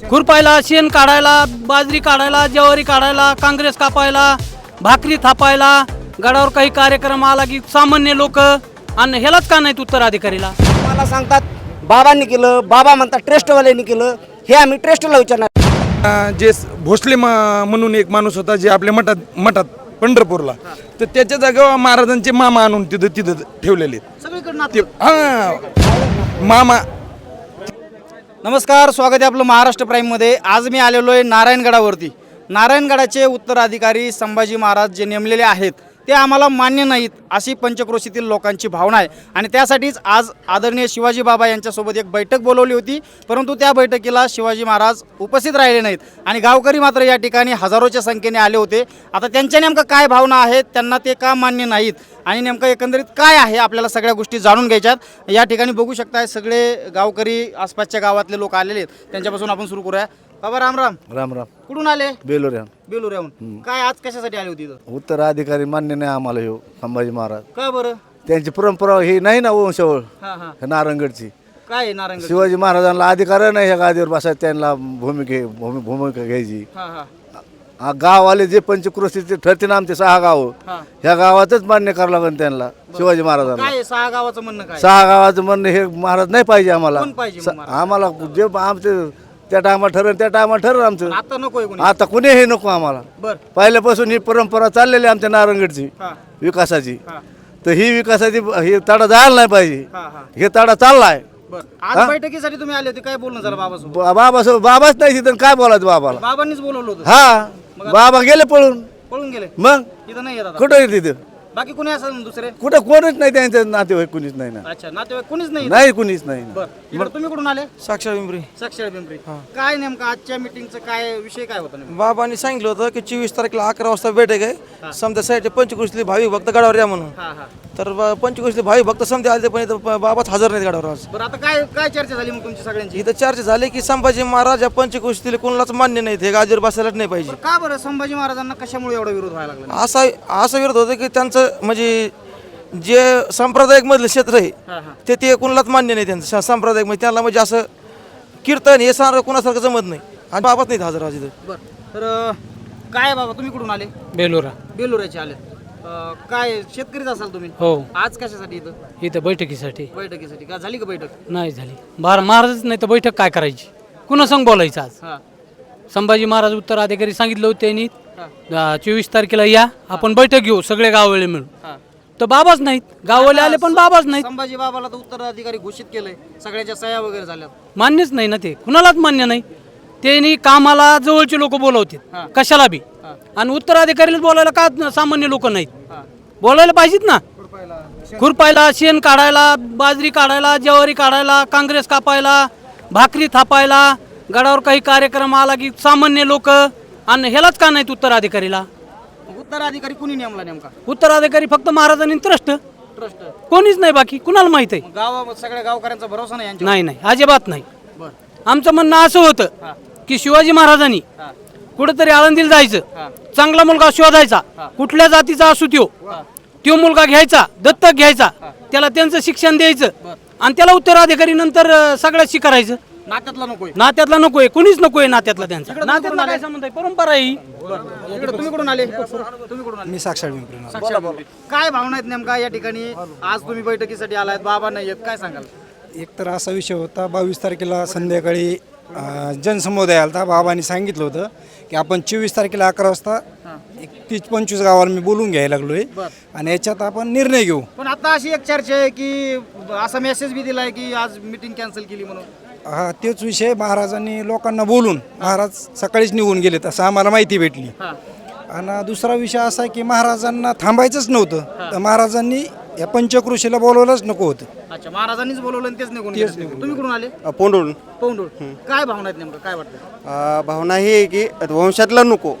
खुरपायला शेण काढायला बाजरी काढायला ज्वारी काढायला काँग्रेस कापायला भाकरी थापायला गडावर काही कार्यक्रम आला की सामान्य लोक आणि ह्यालाच का नाहीत उत्तराधिकारीला? मला सांगतात बाबांनी केलं बाबा म्हणतात ट्रस्टवाल्यांनी केलं हे आम्ही ट्रस्टला विचारणार. अं, जे स- भोसले मा- म्हणून एक माणूस होता जे आपल्या मठात मठात पंढरपूरला तर त्याच्या जागेवर महाराजांचे मामा आणून तिथं तिथं ठेवलेले. आहेत. सगळीकडनं ते हा मामा नमस्कार स्वागत आहे आपलं महाराष्ट्र प्राईममध्ये आज मी आलेलो आहे नारायणगडावरती. नारायणगडाचे उत्तराधिकारी संभाजी महाराज जे नेमलेले आहेत ते आम्हाला मान्य नाहीत अशी पंचक्रोशीतील लोकांची भावना आहे. आणि त्यासाठीच आज आदरणीय शिवाजी बाबा यांच्यासोबत एक बैठक बोलवली होती. परंतु त्या बैठकीला शिवाजी महाराज उपस्थित राहिले नाहीत. आणि गावकरी मात्र या ठिकाणी हजारोच्या संख्येने आले होते. आता त्यांच्या नेमकं काय भावना आहेत त्यांना ते का मान्य नाहीत आणि नेमकं एकंदरीत काय आहे आपल्याला सगळ्या गोष्टी जाणून घ्यायच्यात. या ठिकाणी बघू शकताय सगळे गावकरी आसपासच्या गावातले लोक आलेले आहेत. त्यांच्यापासून आपण सुरू करूया. बाबा राम राम. राम राम. कुठून आले? बेलोऱ्या बेलुऱ्याहून. काय आज कशासाठी आले होते इथं? उत्तराधिकारी मान्य नाही आम्हाला हे संभाजी महाराज. का बरं? त्यांची परंपरा ही नाही ना वंशावळ? हा नारायणगडची काय नारायण शिवाजी महाराजांना अधिकार नाही ह्या गादीवर बसायचं त्यांना भूमिके भूमी भूमिका घ्यायची. हा हा. गाववाले जे पंचक्रोशीचे ठरते ना आमचे सहा गाव हा. ह्या गावातच मान्य करावं लागेल त्यांना शिवाजी महाराजांना. काय आहे सहा गावाचं म्हणणं काय? सहा गावाचं म्हणणं हे महाराज नाही पाहिजे आम्हाला. कोण पाहिजे मग महाराज? आम्हाला जे आमचे त्या टायमाला ठरेल त्या टायमाला ठरेल आमचं. आता कोणी. आता कुणी हे नको आम्हाला. बर. पहिल्यापासून ही परंपरा चाललेली आहे आमच्या नारायणगडची हा. विकासाची. हा. तर ही विकासाची ही तडा जायला नाही पाहिजे. हा हा. हे तडा चाललाय. बर. आज बैठकीसाठी तुम्ही आले होते काय बोलणं झालं बाबासोबत? बा- बाबा सो- बाबाच नाही तिथं काय बोलायचं बाबाला? बाबांनीच बोलवलं होतं. हा. बाबा गेले पळून. पळून गेले. मग? इथं नाही येत आता. कुठं आहे तिथं? बाकी कोणी असेल ना दुसरे? कुठं कोणच नाही त्यांचं नातेवाईक कुणीच नाही ना. अच्छा नातेवाईक कोणीच नाही? नाही कुणीच नाही बर इकडे तुम्ही कुठून आले? साक्षर पिंपरी. साक्षर पिंपरी. काय नेमकं आजच्या मिटिंगचं काय विषय काय होता नेमकं? बाबांनी सांगितलं होतं की चोवीस तारखेला अकरा वाजता बैठक आहे. समजा साईडचे पंचकृषीतले भाविक भक्त गडावर या म्हणून. हा हा. तर पंचकृषीतले भाविक भक्त समजा आले पण इथं बाबाच हजर नाहीत गडावर आज. बरं आता काय काय चर्चा झाली मग तुमची सगळ्यांची? इथं चर्चा झाली की संभाजी महाराज या पंचकृषीतील कोणालाच मान्य नाहीत हे गादीवर बसायलाच नाही पाहिजे. बरं का बरं संभाजी महाराजांना कशामुळे एवढा विरोध व्हायला लागला? असा असा विरोध होतं की त्यांचं म्हणजे जे सांप्रदायिक मधलं क्षेत्र आहे हा ते ते कोणालाच मान्य नाही त्यांचं सा- सांप्रदायिक म्हणजे त्यांना म्हणजे असं कीर्तन हे सारं कोणासारखं जमत नाही. आणि बाबाच नाहीत हजर आज इथं. बरं तर अं, काय बाबा तुम्ही कुठून आले? बेलोरा. बेलुराचे आले. अं, काय शेतकरीच असाल तुम्ही? हो. आज कशासाठी इथं? इथं बैठकीसाठी. बैठकीसाठी. का झाली का बैठक? नाही झाली. बारा महाराजच नाही तर बैठक काय करायची? कुणा संग बोलायचं आज? हा. संभाजी महाराज उत्तराधिकारी सांगितलं होतं त्यांनी हा. चोवीस तारखेला या आपण बैठक घेऊ सगळे गाववेळे मिळून. हा. तर बाबाच नाहीत. गाववाले आले पण बाबाच नाहीत. संभाजी बाबाला तर उत्तराधिकारी घोषित केलंय. सगळ्याच्या सह्या वगैरे झाल्यात. मान्यच नाही ना ते. कुणालाच मान्य नाही. त्यांनी कामाला जवळचे लोक बोलवतात कशाला बी? आणि उत्तराधिकारीला बोलायला का सामान्य लोक नाहीत? बोलायला पाहिजेत ना. खुरपायला शेण. काढायला बाजरी काढायला ज्वारी काढायला काँग्रेस कापायला भाकरी थापायला गडावर काही कार्यक्रम आला की सामान्य लोक आणि ह्यालाच का नाहीत उत्तराधिकारीला? उत्तराधिकारी कुणी नेमला नेमका? उत्तराधिकारी फक्त महाराजांनी ट्रस्ट ट्रस्ट कोणीच नाही बाकी कुणाला माहीत आहे? गावा सगळ्या गावकऱ्यांचा भरोसा नाही नाही नाही अजिबात नाही. आमचं म्हणणं असं होतं. की शिवाजी महाराजांनी कुठेतरी आळंदीला जायचं. चांगला मुलगा शोधायचा. कुठल्या जातीचा असू त्यो. त्यो मुलगा घ्यायचा दत्तक घ्यायचा. त्याला त्यांचं शिक्षण द्यायचं. आणि त्याला उत्तराधिकारी नंतर अं, सगळं शिकारायचं. नात्यातला नकोय नात्यातला नकोय कुणीच नकोय नात्यातला त्यांचा. नात्यातला काय संबंध आहे. परंपरा आहे ही. इकडे तुम्ही कुठून आले? तुम्ही कुठून आले? मी पिंपरी पिंपरी. काय भावना आहेत नेमका या ठिकाणी? आज तुम्ही बैठकीसाठी आलायत बाबा नाही काय सांगाल? एक तर असा विषय होता बावीस तारखेला संध्याकाळी जनसमुदाय आलता बाबांनी सांगितलं होतं की आपण चोवीस तारखेला अकरा वाजता एक तीस पंचवीस गावाला मी बोलून घ्यायला लागलोय. आणि याच्यात आपण निर्णय घेऊ. पण आता अशी एक चर्चा आहे की असा मेसेज बी दिलाय की आज मीटिंग कॅन्सल केली म्हणून. हा तेच विषय महाराजांनी लोकांना बोलून महाराज सकाळीच निघून गेलेत असं आम्हाला माहिती भेटली. आणि दुसरा विषय असा आहे की महाराजांना थांबायचंच नव्हतं. तर महाराजांनी या पंचकृषीला बोलवलंच नको होतं. अच्छा महाराजांनीच बोलवलं आणि तेच निघून गेले. तुम्ही कुठून आले? पोंडून पौंडूळ. काय भावना आहेत नेमकं? काय वाटतं अ, भावना ही आहे की वंशातला नको.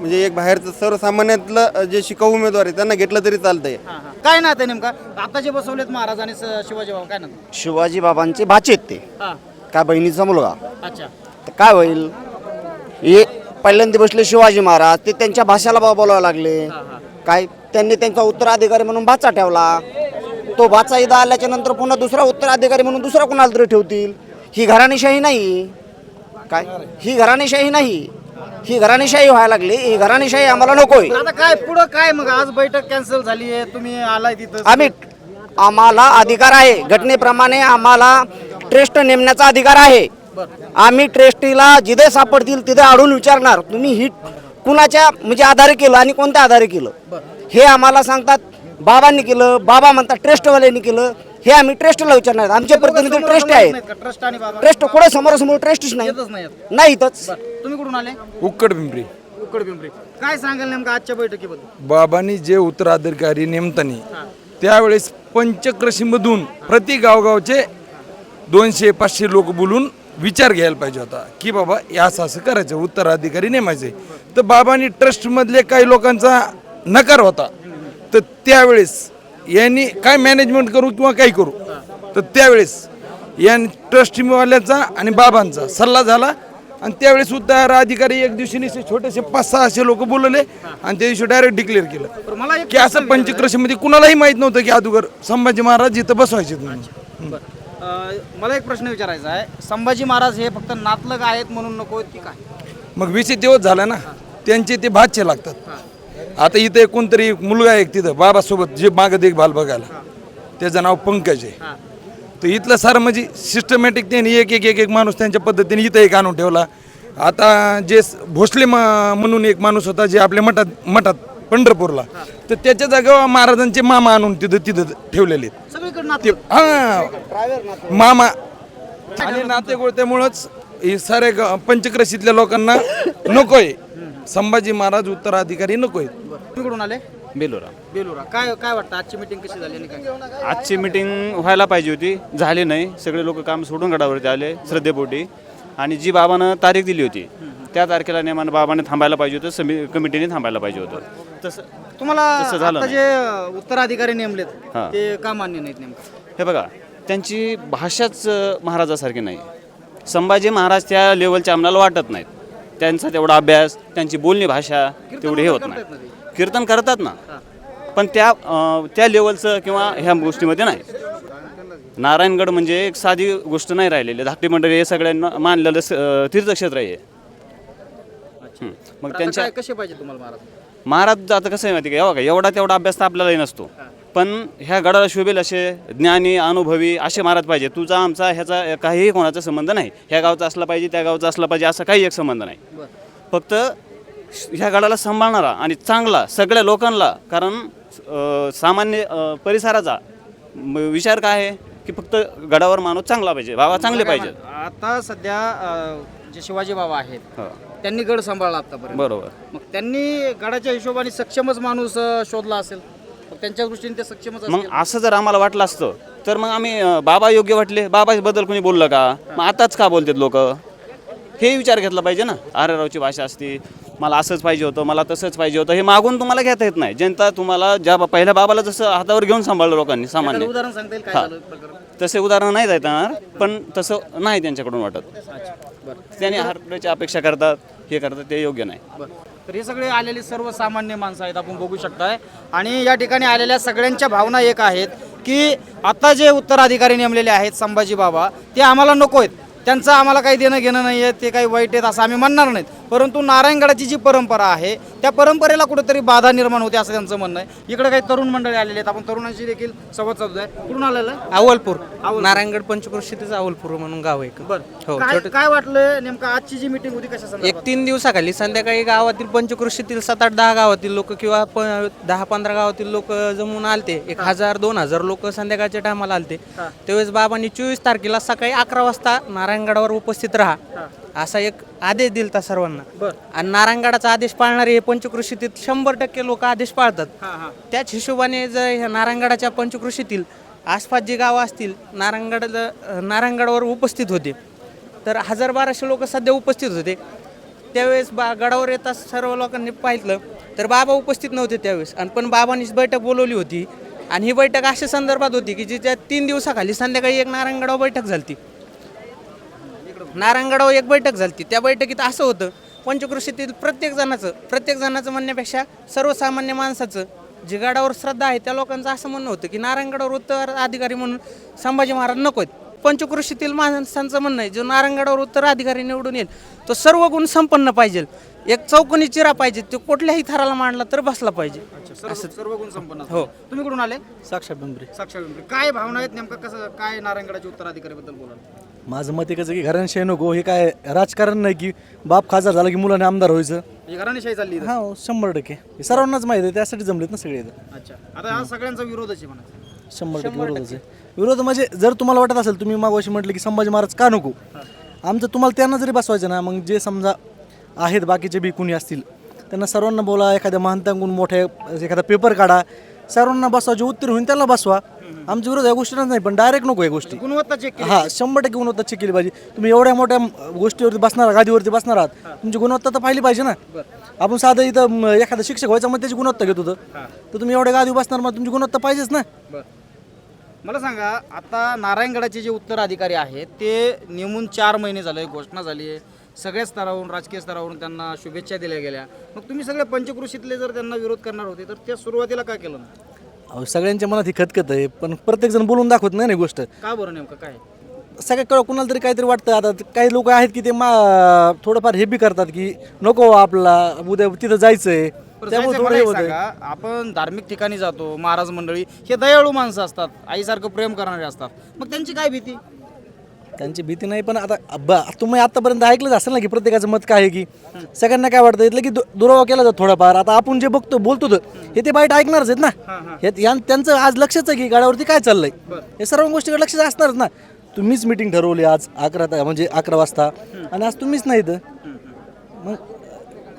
म्हणजे एक बाहेरचं सर्वसामान्यातलं अ, जे शिकाऊ उमेदवार आहे त्यांना घेतलं तरी चालतंय. हा, हा. काय ना ते नेमका? आता जे बसवलेत महाराज आणि स- शिवाजी बाबा काय ना शिवाजी बाबांचे भाचे आहेत ते. हा. काय बहिणीचा मुलगा? अच्छा. तर काय होईल? हे पहिल्यांदा बसले शिवाजी महाराज ते त्यांच्या भाषाला बा- बोलावं लागले. काय त्यांनी त्यांचा उत्तराधिकारी म्हणून भाचा ठेवला. तो भाचा इथं आल्याच्यानंतर पुन्हा दुसरा उत्तराधिकारी म्हणून दुसरा कुणाला तरी ठेवतील? ही घराणीशाही नाही. काय? ही घराणेशाही नाही. ही घराणेशाही व्हायला लागली. ही घराणेशाही आम्हाला नकोय. आता काय पुढं काय मग? आज बैठक कॅन्सल झाली आहे. तुम्ही आलाय तिथं. आम्ही आम्हाला अधिकार आहे. घटनेप्रमाणे आम्हाला ट्रस्ट नेमण्याचा अधिकार आहे. आम्ही ट्रस्टीला जिथे सापडतील तिथे अडून विचारणार. तुम्ही ही कुणाच्या म्हणजे आधारे केलं आणि कोणत्या आधारे केलं? हे आम्हाला सांगतात बाबांनी केलं बाबा म्हणतात ट्रस्टवाल्यांनी केलं हे आम्ही ट्रस्टला विचारणार. आमचे प्रतिनिधी ट्रस्ट आहेत. ट्रस्ट आणि बाबा? ट्रस्ट कुठे? समोरासमोर ट्रस्टच नाही. येतच नाही येत. नाही इथंच. तुम्ही कुठून आले? उक्कड पिंपरी. उकड पिंपरी. काय सांगाल नेमकं आजच्या बैठकीबद्दल? बाबांनी जे उत्तराधिकारी नेमतानी त्यावेळेस पंचक्रशीमधून प्रति गावगावचे दोनशे पाचशे लोक बोलून विचार घ्यायला पाहिजे होता की बाबा हे असं असं करायचं उत्तराधिकारी नेमायचे. तर बाबांनी ट्रस्टमधले काही लोकांचा नकार होता. तर त्यावेळेस यांनी काय मॅनेजमेंट करू किंवा काही करू? तर त्यावेळेस या ट्रस्टीवाल्याचा आणि बाबांचा सल्ला झाला. आणि त्यावेळेस उत्तर अधिकारी एक दिवशी निश्चित छोटेसे पाच सहा असे लोक बोलवले आणि त्या दिवशी डायरेक्ट डिक्लेअर केलं. मला एक की असं पंचक्रशीमध्ये कुणालाही माहीत नव्हतं की अगोदर संभाजी महाराज इथं बसवायचे मला एक प्रश्न विचारायचा आहे. संभाजी महाराज हे फक्त नातलग आहेत म्हणून नको की काय? मग विषय तेव्हाच झाला ना त्यांचे ते भातचे लागतात. आता इथं एक कोणतरी एक मुलगा आहे एक तिथं बाबासोबत जे मागं देखभाल बघायला. त्याचं नाव पंकज आहे. तर इथलं सारं म्हणजे सिस्टमॅटिक त्यांनी एक एक एक एक माणूस त्यांच्या पद्धतीने इथं एक आणून ठेवला. आता जे भोसले म- म्हणून एक माणूस होता जे आपल्या मठात मठात पंढरपूरला. तर त्याच्या जागेवर महाराजांचे मामा आणून तिथं तिथं ठेवलेले आहेत. हा. मामा. आणि नातेगोळत्यामुळंच हे सारे ग- पंचक्रशीतल्या लोकांना नकोय. संभाजी महाराज उत्तराधिकारी नकोय तुम्ही कुठून आले? बेलोरा. बेलुरा. काय काय वाटतं? आजची मीटिंग कशी झाली आणि काय? आजची मीटिंग व्हायला पाहिजे होती. झाली नाही. सगळे लोक काम सोडून गडावरती आले श्रद्धेपोटी. आणि जी बाबानं तारीख दिली होती त्या तारखेला नेमानं बाबाने थांबायला पाहिजे होतं समी कमिटीने थांबायला पाहिजे होतं. तसं तुम्हाला तसं झालं आता नाही. जे उत्तराधिकारी नेमलेत हां. ते का मान्य नाहीत नेमकं? हे बघा त्यांची भाषाच अं, महाराजासारखी नाही. संभाजी महाराज त्या लेवलच्या आम्हाला वाटत नाहीत. त्यांचा तेवढा अभ्यास त्यांची बोलणी भाषा तेवढी हे होत नाही. कीर्तन करतात ना. पण त्या अं, त्या लेवलचं किंवा ह्या गोष्टीमध्ये नाही. नारायणगड म्हणजे एक साधी गोष्ट नाही राहिलेली. धाकटी मंडळी हे सगळ्यांना मानलेलं स- अं, तीर्थक्षेत्र आहे हं. मग त्यांच्या कसे पाहिजे तुम्हाला महाराज? महाराज आता कसं आहे माहिती का? एवढा एवढा तेवढा अभ्यास तर आपल्यालाही नसतो. पण ह्या गडाला शोभेल असे ज्ञानी अनुभवी असे महाराज पाहिजे. तुझा आमचा ह्याचा काहीही कोणाचा संबंध नाही. ह्या गावचा असला पाहिजे त्या गावचा असला पाहिजे असा काही एक संबंध नाही. फक्त ह्या गडाला सांभाळणारा आणि चांगला सगळ्या लोकांना कारण सामान्य परिसराचा विचार काय आहे? की फक्त गडावर माणूस चांगला पाहिजे बाबा चांगले पाहिजे आता सध्या जे शिवाजी बाबा आहेत हो. त्यांनी गड सांभाळला आतापर्यंत. बरोबर. मग त्यांनी गडाच्या हिशोबाने सक्षमच माणूस शोधला असेल. त्यांच्या दृष्टीने ते सक्षमच मग. असं जर आम्हाला वाटलं असतं तर मग आम्ही अं, बाबा योग्य वाटले बाबाबद्दल कोणी बोललं का? मग आताच का बोलतात लोक? हे विचार घेतला पाहिजे ना. आरेरावची भाषा असते मला असंच पाहिजे होतं मला तसंच पाहिजे होतं हे मागून तुम्हाला घेता येत नाही. जनता तुम्हाला ज्या बा- पहिल्या बाबाला जसं हातावर घेऊन सांभाळलं लोकांनी सामान्य. उदाहरण सांगता येईल? काय हा. झालं प्रकरण? तसे उदाहरण नाही देता येणार पण तसं नाही त्यांच्याकडून वाटत. त्यांनी हरण्याची अपेक्षा करतात हे करतात ते योग्य नाही. बरं. तर हे सगळे आलेले सर्वसामान्य माणसं आहेत आपण बघू शकताय. आणि या ठिकाणी आलेल्या सगळ्यांच्या भावना एक आहेत की आता जे उत्तराधिकारी नेमलेले आहेत संभाजी बाबा ते आम्हाला नको आहेत. त्यांचं आम्हाला काही देणं घेणं नाही आहे ते काही वाईट आहेत असं आम्ही म्हणणार नाहीत. परंतु नारायणगडाची जी परंपरा आहे त्या परंपरेला कुठेतरी बाधा निर्माण होते असं त्यांचं म्हणणं आहे. इकडे काही तरुण मंडळी आलेले आहेत. आपण तरुणांशी देखील संवाद साधू आहे कुठून आलेलं? अवलपूर नारायणगड पंचक्रोशीतच अवलपूर म्हणून गाव आहे एक. हो काय छोटं काय वाटलं नेमकं आजची जी मिटिंग होती कशा एक संदर्भात? तीन दिवसाखाली संध्याकाळी गावातील पंचक्रोशीतील सात आठ दहा गावातील लोक किंवा प- दहा पंधरा गावातील लोक जमून आलते. एक हजार दोन हजार लोक संध्याकाळच्या टायमाला आलते. त्यावेळेस बाबांनी चोवीस तारखेला सकाळी अकरा वाजता नारायणगडावर उपस्थित राहा. असा एक आदेश दिलता सर्वांना. आणि नारायणगडाचा आदेश पाळणारे हे पंचक्रोशीतील शंभर टक्के लोक आदेश पाळतात. त्याच हिशोबाने जर ह्या नारायणगडाच्या पंचक्रोशीतील आसपास जी गावं असतील नारायणगड नारायणगडावर उपस्थित होते. तर हजार बाराशे लोक सध्या उपस्थित होते. त्यावेळेस बा गडावर येता सर्व लोकांनी पाहिलं तर बाबा उपस्थित नव्हते त्यावेळेस. आणि पण बाबांनीच बैठक बोलवली होती. आणि ही बैठक अशा संदर्भात होती की जिच्या तीन दिवसाखाली संध्याकाळी एक नारायणगडावर बैठक झाली नारायणगडावर एक बैठक झाली त्या बैठकीत असं होतं पंचकृषीतील प्रत्येक जणाचं प्रत्येक जणाचं म्हणण्यापेक्षा सर्वसामान्य माणसाचं जे गडावर श्रद्धा आहे त्या लोकांचं असं म्हणणं होतं की नारायणगडावर उत्तर अधिकारी म्हणून संभाजी महाराज नको आहेत. पंचकृषीतील माणसांचं म्हणणं आहे जो नारायणगडावर उत्तराधिकारी निवडून येईल तो सर्व गुण संपन्न पाहिजे. एक चौकोनी चिरा पाहिजे तो कुठल्याही थराला मांडला तर बसला पाहिजे. सर्व सर्व गुण संपन्न हो. तुम्ही कुठून आले? साक्षात साक्षात. काय भावना आहेत नेमकं? कसं काय नारायणगडाच्या उत्तराधिकारी बद्दल बोला माझं मत एकच आहे की घरांशाही नको हे काय राजकारण नाही की बाप खासदार झाला की मुलाने आमदार व्हायचं. घराणेशाही चालली इथं. हा शंभर टक्के. हे सर्वांनाच माहिती आहे त्यासाठी जमलेत ना सगळे इथं. अच्छा. आता हा सगळ्यांचा विरोधच आहे म्हणा. शंभर टक्के विरोधच आहे. विरोध म्हणजे जर तुम्हाला वाटत असेल तुम्ही मागवाशी म्हटलं की संभाजी महाराज का नको? आमचं तुम्हाला त्यांना जरी बसवायचं ना मग जे समजा आहेत बाकीचे बी कुणी असतील त्यांना सर्वांना बोला एखाद्या महानतांगून मोठ्या एखादा पेपर काढा सर्वांना बसवा जे उत्तीर्ण होईल त्याला बसवा. आमचा विरोध या गोष्टींनाच नाही पण डायरेक्ट नको या गोष्टी. गुणवत्ता चेक केली. हा शंभर टक्के गुणवत्ता चेक केली पाहिजे. तुम्ही एवढ्या मोठ्या गोष्टीवरती बसणार गादीवरती बसणार आहात तुमची गुणवत्ता तर पाहिली पाहिजे ना. आपण साधं इथं म, एखादा शिक्षक व्हायचा मग त्याची गुणवत्ता घेत होतं. तर तुम्ही एवढ्या गादी बसणार मग तुमची गुणवत्ता पाहिजेच ना. मला सांगा आता नारायणगडाचे जे उत्तराधिकारी आहेत ते नेमून चार महिने झाले घोषणा झाली आहे. सगळ्या स्तरावरून राजकीय स्तरावरून त्यांना शुभेच्छा दिल्या गेल्या. मग तुम्ही सगळे पंचकृषीतले जर त्यांना विरोध करणार होते तर त्या सुरुवातीला काय केलं? नाही? अहो सगळ्यांच्या मनात ही खतखत आहे पण प्रत्येकजण बोलून दाखवत नाही ना ही गोष्ट. का बरं नेमकं काय? सगळ्या कळ कुणाला तरी काहीतरी वाटतं. आता काही लोक आहेत की ते मा थोडंफार हे बी करतात की नको आपला उद्या तिथं जायचंय. बरं, त्यामुळे जायचं थोडं मला हे एक होतं सांगा, आपण धार्मिक ठिकाणी जातो महाराज मंडळी हे दयाळू माणसं असतात आईसारखं प्रेम करणारे असतात. मग त्यांची काय भीती? त्यांची भीती नाही पण आता ब- तुम्ही आतापर्यंत ऐकलंच असेल ना की प्रत्येकाचं मत काय आहे की सगळ्यांना काय वाटतं इथलं की दु- दुरावा केला जातो थोडाफार. आता आपण जे बघतो बोलतो तर हे ते बाईट ऐकणारच आहेत ना. हे यां- त्यांचं आज लक्षच आहे की गाड्यावरती काय चाललंय. हे सर्व गोष्टीकडे लक्ष असणारच ना. तुम्हीच मिटिंग ठरवली आज अकरा ता- म्हणजे अकरा वाजता. आणि आज तुम्हीच नाही इथं मग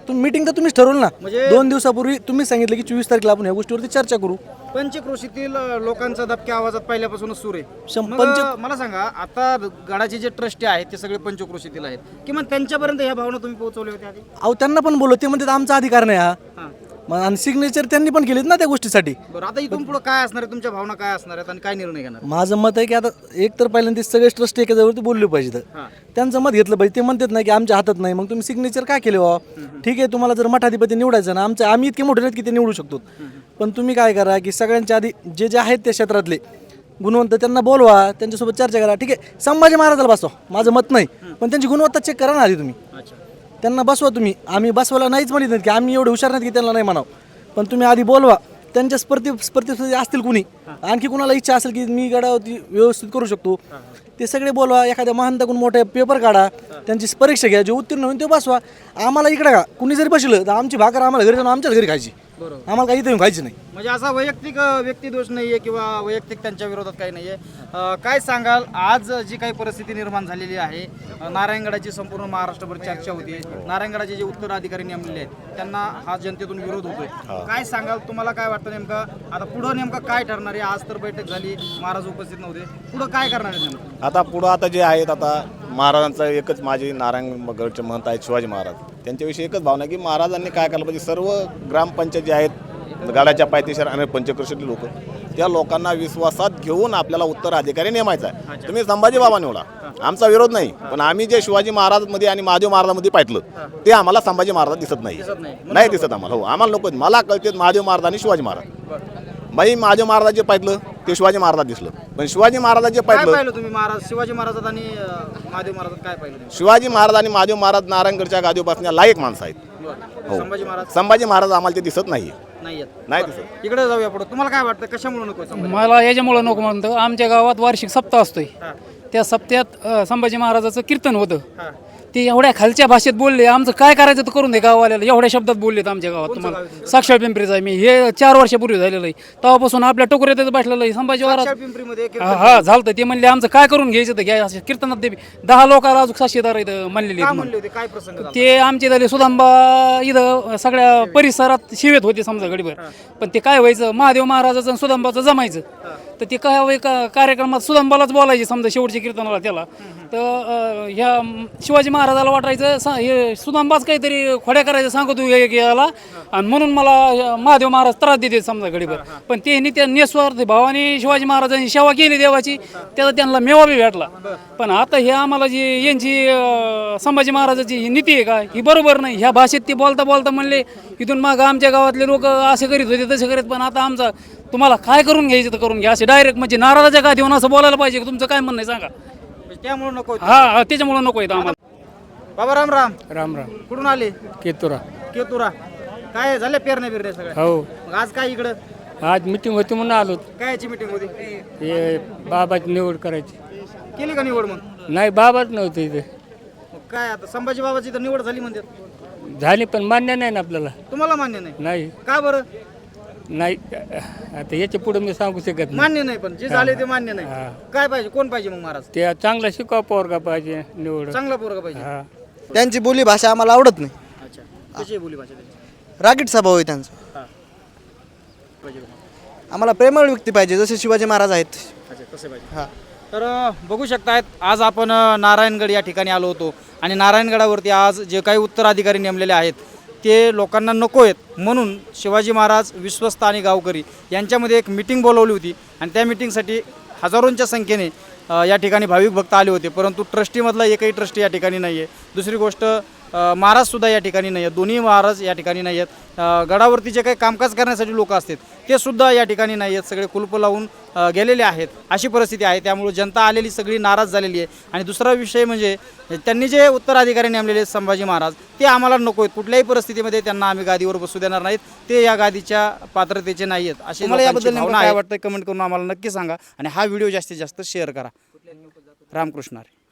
तुम्ही मिटिंग तर तुम्हीच ठरवलं ना. म्हणजे- दोन दिवसापूर्वी तुम्हीच सांगितलं की चोवीस तारखेला आपण या गोष्टीवरती चर्चा करू. पंचकृषीतील अ, लोकांचा दबक्या आवाजात पहिल्यापासूनच सूर आहे. शं- मग, पंच- मला सांगा आता गडाचे जे ट्रस्टी आहेत ते सगळे पंचकृषीतील आहेत. किंवा त्यांच्यापर्यंत ह्या भावना तुम्ही पोहोचवल्या होत्या आधी? अहो त्यांना पण बोललो ते म्हणतात आमचा अधिकार नाही हा. हां. मग आणि सिग्नेचर त्यांनी पण केलीत ना त्या गोष्टीसाठी. बरं आता इथून पुढे काय असणार आहे? तुमच्या भावना काय असणार आहेत आणि काय निर्णय घेणार माझं मत आहे की आता एक तर पहिल्यांदा सगळे ट्रस्ट एका जागेवरती बोलले पाहिजे हां. त्यांचं मत घेतलं पाहिजे. ते म्हणतात ना की आमच्या हातात नाही. मग तुम्ही सिग्नेचर काय केले बा ठीक आहे तुम्हाला जर मठाधिपती निवडायचं ना आमचं आम्ही इतके मोठे नाहीत की ते निवडू शकतो. पण तुम्ही काय करा की सगळ्यांच्या आधी जे जे आहेत त्या क्षेत्रातले गुणवंत त्यांना बोलवा त्यांच्यासोबत चर्चा करा. ठीक आहे? संभाजी महाराजाला बसवा. माझं मत नाही. पण त्यांची गुणवत्ता चेक करा ना आधी तुम्ही. अच्छा. त्यांना बसवा तुम्ही. आम्ही बसवायला नाहीच म्हणत नाही की आम्ही एवढे हुशार नाहीत की त्यांना नाही म्हणावं. पण तुम्ही आधी बोलवा. त्यांच्या स्पर्धी स्पर्धेसाठी असतील कुणी. आणखी कुणाला इच्छा असेल की मी गडावरती व्यवस्थित करू शकतो. ते सगळे बोलवा. एखाद्या महानताकडून मोठे पेपर काढा. त्यांची परीक्षा घ्या. जे उत्तीर्ण होईल ते बसवा. आम्हाला इकडे का? कुणी जरी बसलं तर आमची भाकर आम्हाला घरी जाऊन आमच्याच घरी खायची. आम्हाला काही इथे येऊन नाही. म्हणजे असा वैयक्तिक अ, व्यक्तिदोष नाहीये किंवा वैयक्तिक त्यांच्या विरोधात काही नाहीये. अ, काय सांगाल? आज जी काही परिस्थिती निर्माण झालेली आहे अ, नारायणगडाची संपूर्ण महाराष्ट्रभर चर्चा होती. नारायणगडाचे जे उत्तराधिकारी नेमलेले आहेत त्यांना हा जनतेतून विरोध होतोय. काय सांगाल? तुम्हाला काय वाटतं नेमकं? आता पुढं नेमकं काय ठरणार आहे? आज तर बैठक झाली महाराज उपस्थित नव्हते. पुढं काय करणार आहे नेमकं? आता पुढं आता जे आहेत आता महाराजांचं एकच माझे नारायणगडचे महंत आहेत शिवाजी महाराज. त्यांच्याविषयी एकच भावना की महाराजांनी काय केलं पाहिजे? सर्व ग्रामपंचायत जे आहेत गडाच्या पायथेशीर आणि पंचकृषीतले लोक त्या लोकांना विश्वासात घेऊन आपल्याला उत्तराधिकारी नेमायचा आहे. तुम्ही संभाजी बाबा निवडा. आमचा विरोध नाही. पण आम्ही जे शिवाजी महाराजमध्ये आणि महादेव महाराजांमध्ये पाहिलं ते आम्हाला संभाजी महाराज दिसत नाही. नाही. दिसत आम्हाला. हो आम्हाला नको मला कळते महादेव महाराज आणि शिवाजी महाराज. बाई महादेव महाराज जे पाहिलं ते शिवाजी महाराज दिसलं. पण शिवाजी महाराज जे काय पाहिलं पाहिलं तुम्ही महाराज? शिवाजी महाराजात आणि अ, महादेव महाराजात काय पाहिलं तुम्ही? शिवाजी महाराज आणि महादेव महाराज नारायणगडच्या गादीवर बसण्या लायक माणसं आहेत. हो. संभाजी महाराज? संभाजी महाराज आम्हाला ते दिसत नाही. नाही आहेत नाही दिसत. इकडे जाऊया पुढे. तुम्हाला काय वाटतं कशामुळे नको संभाजी मला याच्यामुळं नको म्हणतो. आमच्या गावात वार्षिक सप्ताह असतोय. त्या सप्त्यात अ, संभाजी महाराजाचं कीर्तन होतं. ते एवढ्या खालच्या भाषेत बोलले आमचं काय करायचं तर करून दे गाववाल्याला. एवढ्या शब्दात बोललेत आमच्या गावात तुम्हाला. साक्षर पिंपरीचा आहे मी. हे चार वर्षापूर्वी झालेलं आहे. तेव्हापासून आपल्या टोकऱ्यातच बसलेलं आहे. संभाजी हा झालं. ते म्हणले आमचं काय करून घ्यायचं तर घ्या कीर्तनात ते दहा लोकांना अजून साक्षीदार इथं झाला? ते आमचे झाले सुदांबा इथं सगळ्या परिसरात शिवेत होते समजा गडीभर. पण ते काय व्हायचं? महादेव महाराजाचं सुदांबाचं जमायचं. तर ते काय कार्यक्रमात सुदांबालाच बोलायचे समजा शेवटच्या कीर्तनाला त्याला. तर ह्या शिवाजी महाराजाला वाटायचं सा- हे सुदांबाच काहीतरी खोड्या करायचं सांगतो याला. आणि म्हणून मला महादेव महाराज त्रास देते समजा गडीभर पण ते त्या निस्वार्थ भावाने शिवाजी महाराजांनी सेवा केली देवाची. त्याचा त्यांना मेवा बी भेटला. पण आता हे आम्हाला जी यांची संभाजी महाराजाची ही नीती आहे का ही बरोबर नाही. ह्या भाषेत ते बोलता बोलता म्हणले इथून मग आमच्या गावातले लोक असे करीत होते तसे करीत पण आता आमचा तुम्हाला काय करून घ्यायचं तर करून घ्या. असे डायरेक्ट म्हणजे नाराजाच्या का देऊन असं बोलायला पाहिजे की? तुमचं काय म्हणणं आहे सांगा. त्यामुळे नको होते. हा त्याच्यामुळे नको येतो आम्हाला. बाबा राम राम. राम राम. कुठून आले? केतुरा. केतुरा. काय झाले पेरणे बिरणे सगळ्या हो. मग आज काय इकडं? आज मिटिंग होती म्हणून आलो कायची मिटिंग होती? हे बाबाची निवड करायची. केली का निवड मग? नाही बाबाच नव्हते इथे. मग काय आता? संभाजी बाबाची तर निवड झाली म्हणतात. झाली पण मान्य नाही ना आपल्याला. तुम्हाला मान्य नाही? नाही. का बरं? नाही आता याच्यापुढे मी सांगू शकत नाही. मान्य नाही पण जे झाले ते मान्य हा. नाही काय पाहिजे? कोण पाहिजे मग महाराज? ते चांगला शिकवा पोरगा पाहिजे निवड चांगला पोरगा पाहिजे. हा. त्यांची बोली भाषा आम्हाला आवडत नाही. अच्छा. कशी आहे बोली भाषा त्यांची? रागीट स्वभाव आहे त्यांचा. हा. पाहिजे का? आम्हाला प्रेमळ व्यक्ती पाहिजे जसे शिवाजी महाराज आहेत. अच्छा तसे पाहिजे. हा. तर अ, बघू शकतायत आज आपण अ, नारायणगड या ठिकाणी आलो होतो. आणि नारायणगडावरती आज जे काही उत्तराधिकारी नेमलेले आहेत ते लोकांना नको आहेत. म्हणून शिवाजी महाराज विश्वस्त आणि गावकरी यांच्यामध्ये एक मिटिंग बोलवली होती. आणि त्या मिटिंगसाठी हजारोंच्या संख्येने या ठिकाणी भाविक भक्त आले होते. परंतु ट्रस्टीमधला एकही ट्रस्टी या ठिकाणी नाही आहे दुसरी गोष्ट महाराजसुद्धा या ठिकाणी नाही आहेत दोन्ही महाराज या ठिकाणी नाही आहेत गडावरती जे काही कामकाज करण्यासाठी लोक असतात ते सुद्धा या ठिकाणी नाही आहेत सगळे कुलप लावून गेलेले आहेत. अशी परिस्थिती आहे. त्यामुळे जनता आलेली सगळी नाराज झालेली आहे. आणि दुसरा विषय म्हणजे त्यांनी जे उत्तराधिकारी नेमलेले आहेत संभाजी महाराज ते आम्हाला नको आहेत. कुठल्याही परिस्थितीमध्ये त्यांना आम्ही गादीवर बसू देणार नाहीत. ते या गादीच्या पात्रतेचे नाही आहेत अशी मला याबद्दल नेमकं काय वाटतं कमेंट करून आम्हाला नक्की सांगा. आणि हा व्हिडिओ जास्तीत जास्त शेअर करा. रामकृष्ण हरी.